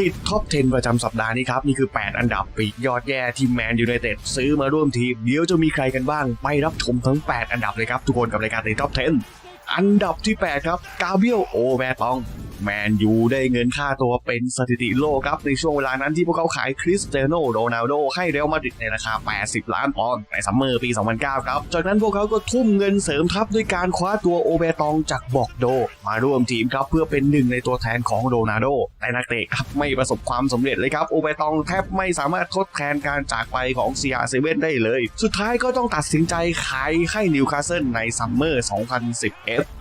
ติดท็อป 10 ประจำสัปดาห์นี้ครับ นี่คือ 8 อันดับปีกยอดแย่ที่แมนยูไนเต็ดซื้อมาร่วมทีม เดี๋ยวจะมีใครกันบ้าง ไปรับชมทั้ง 8 อันดับเลยครับ ทุกคนกับรายการติดท็อป 10 อันดับที่ 8 ครับ กาเบียลโอแวตอง แมนยูได้เงินค่าตัวเป็นสถิติโลกครับ ในช่วงเวลานั้นที่พวกเขาขายคริสเตียโนโรนัลโดให้เรอัลมาดริดในราคา 80 ล้านปอนด์ในซัมเมอร์ปี 2009 ครับ จากนั้นพวกเขาก็ทุ่มเงินเสริมทัพด้วยการคว้าตัวโอเบตองจากบอกโด มาร่วมทีมครับเพื่อเป็นหนึ่งในตัวแทนของโรนัลโด แต่นักเตะครับไม่ประสบความสำเร็จเลยครับโอเบตองแทบไม่สามารถทดแทนการจากไปของ CR7 ได้เลย สุดท้ายก็ต้องตัดสินใจขายให้นิวคาสเซิลในซัมเมอร์ 2011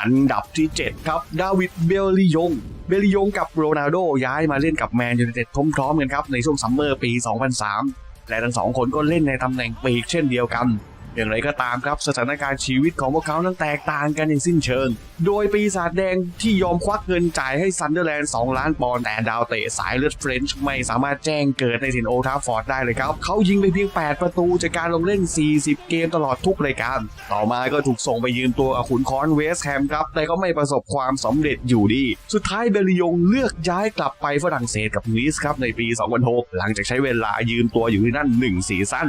อันดับที่ 7 ครับ ดาวิดเบลลิยง เบลลิยงกับโรนัลโดย้ายมาเล่นกับแมนยูไนเต็ดพร้อมๆกันครับ ในช่วงซัมเมอร์ปี 2003 และทั้งสองคนก็เล่นในตำแหน่งปีกเช่นเดียวกัน อย่างไรก็ตามครับ สถานการณ์ชีวิตของพวกเขานั้นแตกต่างกันอย่างสิ้นเชิง โดยปีศาจแดงที่ยอมควักเงินจ่ายให้ซันเดอร์แลนด์ 2 ล้านปอนด์แต่ดาวเตะสายเลือดเฟรนช์ไม่สามารถแจ้งเกิดในถิ่นโอทาฟฟอร์ดได้เลยครับ เขายิงไปเพียง 8 ประตูจากการลงเล่น 40 เกมตลอดทุกรายการ ต่อมาก็ถูกส่งไปยืมตัวกับขุนคอนเวสแฮมครับ แต่ก็ไม่ประสบความสำเร็จอยู่ดี สุดท้ายเบลิยงเลือกย้ายกลับไปฝรั่งเศสกับนิสครับในปี 2006 หลังจากใช้เวลายืมตัวอยู่ที่นั่น 1 ซีซั่น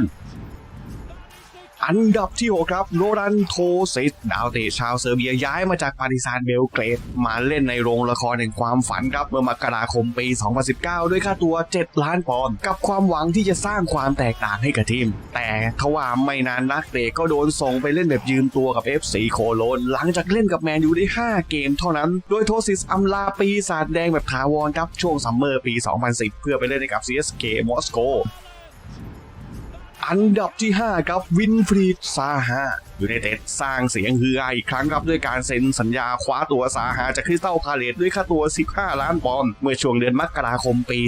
อันดับที่ 6 ครับโรดันโทซิสดาวเตะชาวเซอร์เบียย้ายมาจากปาริซานเบลเกรด มาเล่นในโรงละครแห่งความฝันครับเมื่อมกราคมปี 2019 ด้วยค่าตัว 7 ล้านปอนด์กับความหวังที่จะสร้างความแตกต่างให้กับทีม แต่ทว่าไม่นานนักเตะก็โดนส่งไปเล่นแบบยืมตัวกับ FC โคโลน หลังจากเล่นกับแมนยูได้ 5 เกมเท่านั้น โดยโทซิสอำลาปีศาจแดงแบบถาวรครับช่วงซัมเมอร์ปี 2010 เพื่อไปเล่นให้กับ CSK มอสโก อันดับที่ 5 ครับวินฟรีดซาฮายูไนเต็ดสร้างเสียงฮือฮาอีกครั้งครับด้วยการเซ็นสัญญาคว้าตัวซาฮาจากคริสตัลพาเลตด้วยค่าตัว 15 ล้านปอนด์เมื่อช่วงเดือนมกราคมปี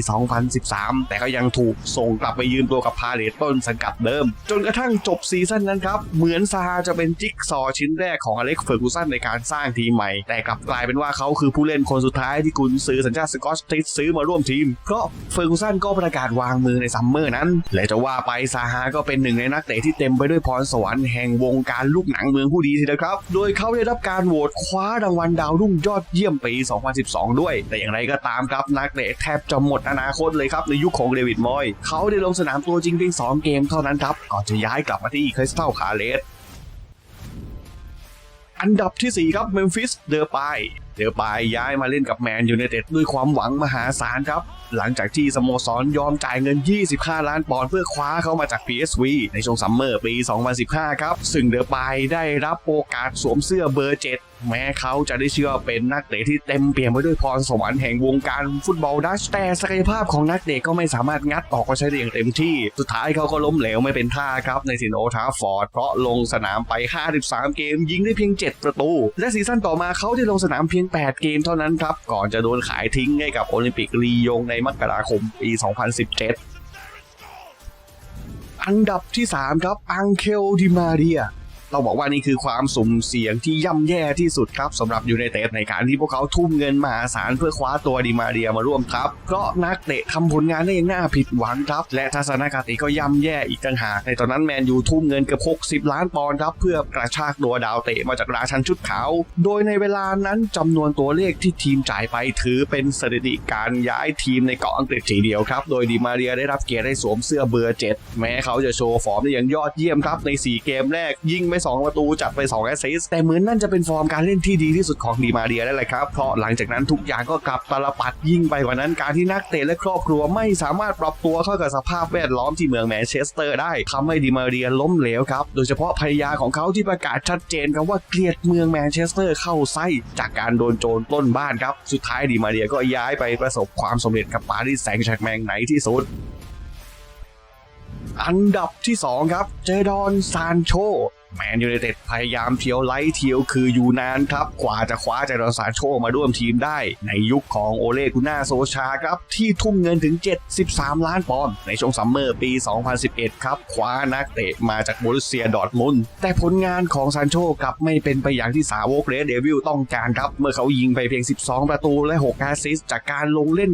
2013 แต่ก็ยังถูกส่งกลับไปยืมตัวกับพาเลตต้นสังกัดเดิม จนกระทั่งจบซีซั่นนั้นครับ เหมือนซาฮาจะเป็นจิ๊กซอชิ้นแรกของอเล็กเฟอร์กูสันในการสร้างทีมใหม่ แต่กลับกลายเป็นว่าเขาคือผู้เล่นคนสุดท้ายที่กุนซื้อสัญชาติสกอตติชซื้อมาร่วมทีมเพราะเฟอร์กูสันก็ประกาศวางมือในซัมเมอร์นั้นและจะว่าไปซาฮาก็เป็นหนึ่งในนักเตะที่เต็มไปด้วยพรสวรรค์แห่งวงการการลูกหนังเมืองผู้ดีทีเดียวครับ โดยเขาได้รับการโหวตคว้ารางวัลดาวรุ่งยอดเยี่ยมปี 2012 ด้วย แต่อย่างไรก็ตามครับนักเตะแทบจะหมดอนาคตเลยครับในยุคของเดวิดมอย เขาได้ลงสนามตัวจริงเพียง2เกมเท่านั้นครับก่อนจะย้ายกลับมาที่คริสตัลพาเลสอันดับที่ 4 ครับเมมฟิสเดอร์ปาย เดอร์ปายย้ายมาเล่นกับแมนยูไนเต็ดด้วยความหวังมหาศาลครับ หลังจากที่สโมสรยอมจ่ายเงิน 25 ล้านปอนด์เพื่อคว้าเขามาจาก PSV ในช่วงซัมเมอร์ปี 2015 ครับ ซึ่งเดอร์ปายได้รับโอกาสสวมเสื้อเบอร์ 7แม้เขาจะได้เชื่อเป็นนักเตะที่เต็มเปี่ยมไปด้วยพรสวรรค์แห่งวงการฟุตบอลดัชแต่ศักยภาพของนักเตะก็ไม่สามารถงัดออกมาใช้ได้อย่างเต็มที่ สุดท้ายเขาก็ล้มเหลวไม่เป็นท่าครับในสินโอทาฟฟอร์ด เพราะลงสนามไป 53 เกม ยิงได้เพียง 7 ประตู และซีซั่นต่อมาเขาได้ลงสนามเพียง 8 เกมเท่านั้นครับ ก่อนจะโดนขายทิ้งให้กับโอลิมปิกลียงในมกราคมปี 2017 อันดับที่ 3 ครับอังเคลดิมาเรีย ต้องบอกว่านี่คือความสุ่มเสี่ยงที่ย่ำแย่ที่สุดครับสำหรับยูไนเต็ดในการที่พวกเขาทุ่มเงินมหาศาลเพื่อคว้าตัวดิมาเรียมาร่วมทัพเพราะนักเตะทำผลงานได้อย่างน่าผิดหวังครับ และทัศนคติก็ย่ำแย่อีกต่างหากในตอนนั้นแมนยูทุ่มเงินเกือบ60 ล้านปอนด์ครับ เพื่อกระชากตัวดาวเตะมาจากราชันชุดขาว โดยในเวลานั้นจำนวนตัวเลขที่ทีมจ่ายไปถือเป็นสถิติการย้ายทีมในเกาะอังกฤษทีเดียวครับ โดยดิมาเรียได้รับเกียรติให้สวมเสื้อเบอร์7แม้เขาจะโชว์ฟอร์มได้อย่างยอดเยี่ยมครับใน 4 เกมแรกยิงไป2 ประตูจัดไป2แอสซิสต์แต่เหมือนนั่นจะเป็นฟอร์มการเล่นที่ดีที่สุดของดิมาเรียได้เลยครับ เพราะหลังจากนั้นทุกอย่างก็กลับตลปัดยิ่งไปกว่านั้นการที่นักเตะและครอบครัวไม่สามารถปรับตัวเข้ากับสภาพแวดล้อมที่เมืองแมนเชสเตอร์ได้ทำให้ดิมาเรียล้มเหลวครับ โดยเฉพาะภรรยาของเขาที่ประกาศชัดเจนครับว่าเกลียดเมืองแมนเชสเตอร์เข้าไส้จากการโดนโจรปล้นบ้านครับ สุดท้ายดิมาเรียก็ย้ายไปประสบความสำเร็จกับปารีสแซงต์แชร์แมงไหนที่สุดอันดับที่ 2 ครับ เจดอนซานโช แมนยูไนเต็ดพยายามเที่ยวไล่เที่ยวคืออยู่นานครับ กว่าจะคว้าเจดอนซานโชมาร่วมทีมได้ ในยุคของโอเลกุน่าโซชาครับ ที่ทุ่มเงินถึง 73 ล้านปอนด์ในช่วงซัมเมอร์ปี 2011 ครับ คว้านักเตะมาจากบรุเซียดอร์ทมุนแต่ผลงานของซานโชกลับไม่เป็นไปอย่างที่สาวกเรดเดวิลต้องการครับ เมื่อเขายิงไปเพียง 12 ประตูและ 6 แอสซิสต์จากการลงเล่น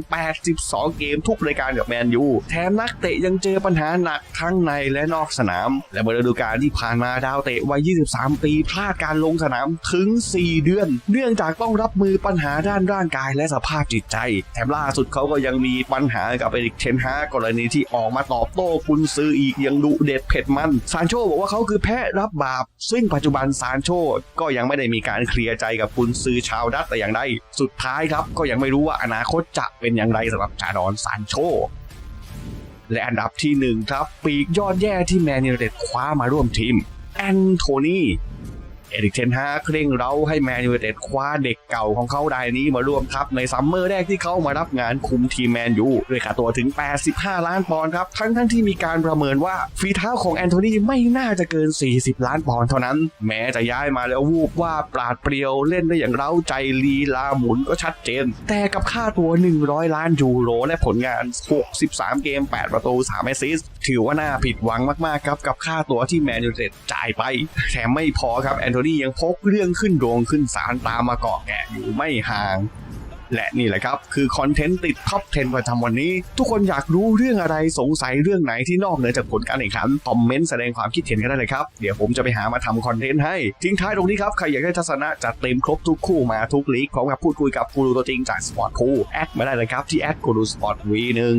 82 เกมทุกรายการกับแมนยูแถมนักเตะยังเจอปัญหาหนักทั้งในและนอกสนาม และเมื่อฤดูกาลที่ผ่านมาดาวเตตะวัย 23 ปีพลาดการลงสนามถึง 4 เดือน เนื่องจากต้องรับมือปัญหาด้านร่างกายและสภาพจิตใจ แถมล่าสุดเขาก็ยังมีปัญหากับเอริกเทนฮากรณีที่ออกมาตอบโต้คุณซื้ออีกยังดุเด็ดเผ็ดมันซานโชบอกว่าเขาคือแพ้รับบาป ซึ่งปัจจุบันซานโชก็ยังไม่ได้มีการเคลียร์ใจกับคุณซื้อชาวดัตแต่อย่างใดสุดท้ายครับก็ยังไม่รู้ว่าอนาคตจะเป็นอย่างไรสำหรับจาดอนซานโชและอันดับที่หนึ่งครับ ปีกยอดแย่ที่แมนยูเต็ดคว้ามาร่วมทีม แอนโทนี เอริกเทนฮาเคร่งเร้าให้แมนยูไนเต็ดคว้าเด็กเก่าของเขารายนี้มาร่วมทัพในซัมเมอร์แรกที่เขามารับงานคุมทีมแมนยูด้วยค่าตัวถึง 85 ล้านปอนด์ครับ ทั้งทั้งที่มีการประเมินว่าฝีเท้าของแอนโทนีไม่น่าจะเกิน 40 ล้านปอนด์เท่านั้น แม้จะย้ายมาแล้ววูบว่าปราดเปรียวเล่นได้อย่างเร้าใจลีลาหมุนก็ชัดเจน แต่กับค่าตัว 100 ล้านยูโร และผลงาน 63 เกม 8 ประตู 3 แอสซิสต์ถือว่าน่าผิดหวังมากๆครับกับค่าตัวที่แมนยูเต็ดจ่ายไปแถมไม่พอครับแอนโทนี่ยังพกเรื่องขึ้นโรงขึ้นศาลตามมาเกาะแกะอยู่ไม่ห่าง และนี่แหละครับ คือคอนเทนต์ติดท็อป 10 ประจำวันนี้ ทุกคนอยากรู้เรื่องอะไรสงสัยเรื่องไหนที่นอกเหนือจากผลการแข่งขันคอมเมนต์แสดงความคิดเห็นกันได้เลยครับ เดี๋ยวผมจะไปหามาทำคอนเทนต์ให้ ทิ้งท้ายตรงนี้ครับ ใครอยากได้ทัศนะจัดเต็มครบทุกคู่มาทุกลีกพร้อมกับพูดคุยกับกูรูตัวจริงจากสปอร์ตพูแอดมาได้เลยครับที่แอดกูรูสปอร์ตวีหนึ่ง